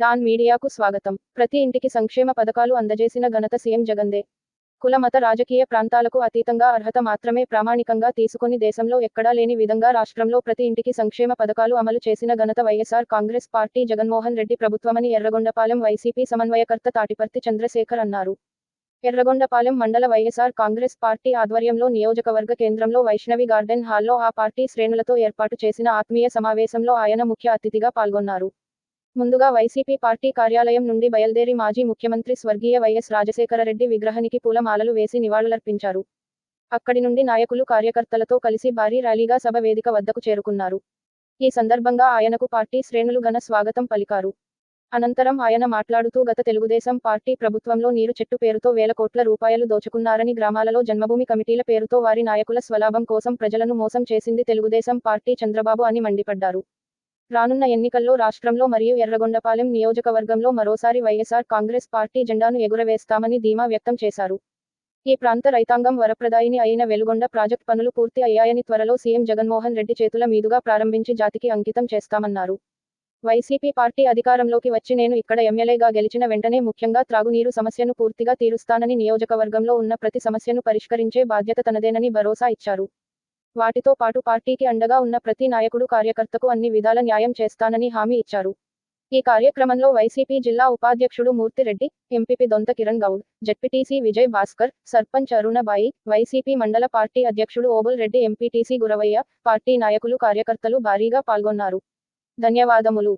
Don మీడియాకు స్వాగతం. ప్రతి ఇంటికి సంక్షేమ పథకాలు అందజేసిన ఘనత సీఎం జగందే. కుల మత రాజకీయ ప్రాంతాలకు అతీతంగా అర్హత మాత్రమే ప్రామాణికంగా తీసుకొని దేశంలో ఎక్కడా లేని విధంగా రాష్ట్రంలో ప్రతి ఇంటికి సంక్షేమ పథకాలు అమలు చేసిన ఘనత వైఎస్ఆర్ కాంగ్రెస్ పార్టీ జగన్మోహన్ రెడ్డి ప్రభుత్వమని ఎర్రగొండపాలెం వైసీపీ సమన్వయకర్త తాటిపర్తి చంద్రశేఖర్ అన్నారు. ఎర్రగొండపాలెం మండల వైఎస్ఆర్ కాంగ్రెస్ పార్టీ ఆధ్వర్యంలో నియోజకవర్గ కేంద్రంలో వైష్ణవి గార్డెన్ హాల్లో ఆ పార్టీ శ్రేణులతో ఏర్పాటు చేసిన ఆత్మీయ సమావేశంలో ఆయన ముఖ్య అతిథిగా పాల్గొన్నారు. ముందుగా వైసీపీ పార్టీ కార్యాలయం నుండి బయలుదేరి మాజీ ముఖ్యమంత్రి స్వర్గీయ వైఎస్ రాజశేఖరరెడ్డి విగ్రహానికి పూలమాలలు వేసి నివాళులర్పించారు. అక్కడి నుండి నాయకులు కార్యకర్తలతో కలిసి భారీ ర్యాలీగా సభ వేదిక వద్దకు చేరుకున్నారు. ఈ సందర్భంగా ఆయనకు పార్టీ శ్రేణులు ఘన స్వాగతం పలికారు. అనంతరం ఆయన మాట్లాడుతూ గత తెలుగుదేశం పార్టీ ప్రభుత్వంలో నీరు చెట్టు పేరుతో వేల కోట్ల రూపాయలు దోచుకున్నారని గ్రామాలలో జన్మభూమి కమిటీల పేరుతో వారి నాయకుల స్వలాభం కోసం ప్రజలను మోసం చేసింది తెలుగుదేశం పార్టీ చంద్రబాబు అని మండిపడ్డారు. రానున్న ఎన్నికల్లో రాష్ట్రంలో మరియు ఎర్రగొండపాలెం నియోజకవర్గంలో మరోసారి వైఎస్ఆర్ కాంగ్రెస్ పార్టీ జెండాను ఎగురవేస్తామని ధీమా వ్యక్తం చేశారు. ఈ ప్రాంత రైతాంగం వరప్రదాయిని అయిన వెలుగొండ ప్రాజెక్ట్ పనులు పూర్తి అయ్యాయని త్వరలో సీఎం జగన్మోహన్ రెడ్డి చేతుల మీదుగా ప్రారంభించి జాతికి అంకితం చేస్తామన్నారు. వైసీపీ పార్టీ అధికారంలోకి వచ్చి నేను ఇక్కడ ఎమ్మెల్యేగా గెలిచిన వెంటనే ముఖ్యంగా త్రాగునీరు సమస్యను పూర్తిగా తీరుస్తానని నియోజకవర్గంలో ఉన్న ప్రతి సమస్యను పరిష్కరించే బాధ్యత తనదేనని భరోసా ఇచ్చారు. వాటితో పాటు పార్టీకి అండగా ఉన్న ప్రతి నాయకుడు కార్యకర్తకు అన్ని విధాల న్యాయం చేస్తానని హామీ ఇచ్చారు. ఈ కార్యక్రమంలో వైసీపీ జిల్లా ఉపాధ్యక్షుడు Murthyreddy MPP Donta Kiran Goud ZPTC Vijay Bhaskar sarpanch Arunabai YCP మండల పార్టీ అధ్యక్షుడు ఓబుల్ రెడ్డి ఎంపీటీసీ గురవయ్య పార్టీ నాయకులు కార్యకర్తలు భారీగా పాల్గొన్నారు. ధన్యవాదములు.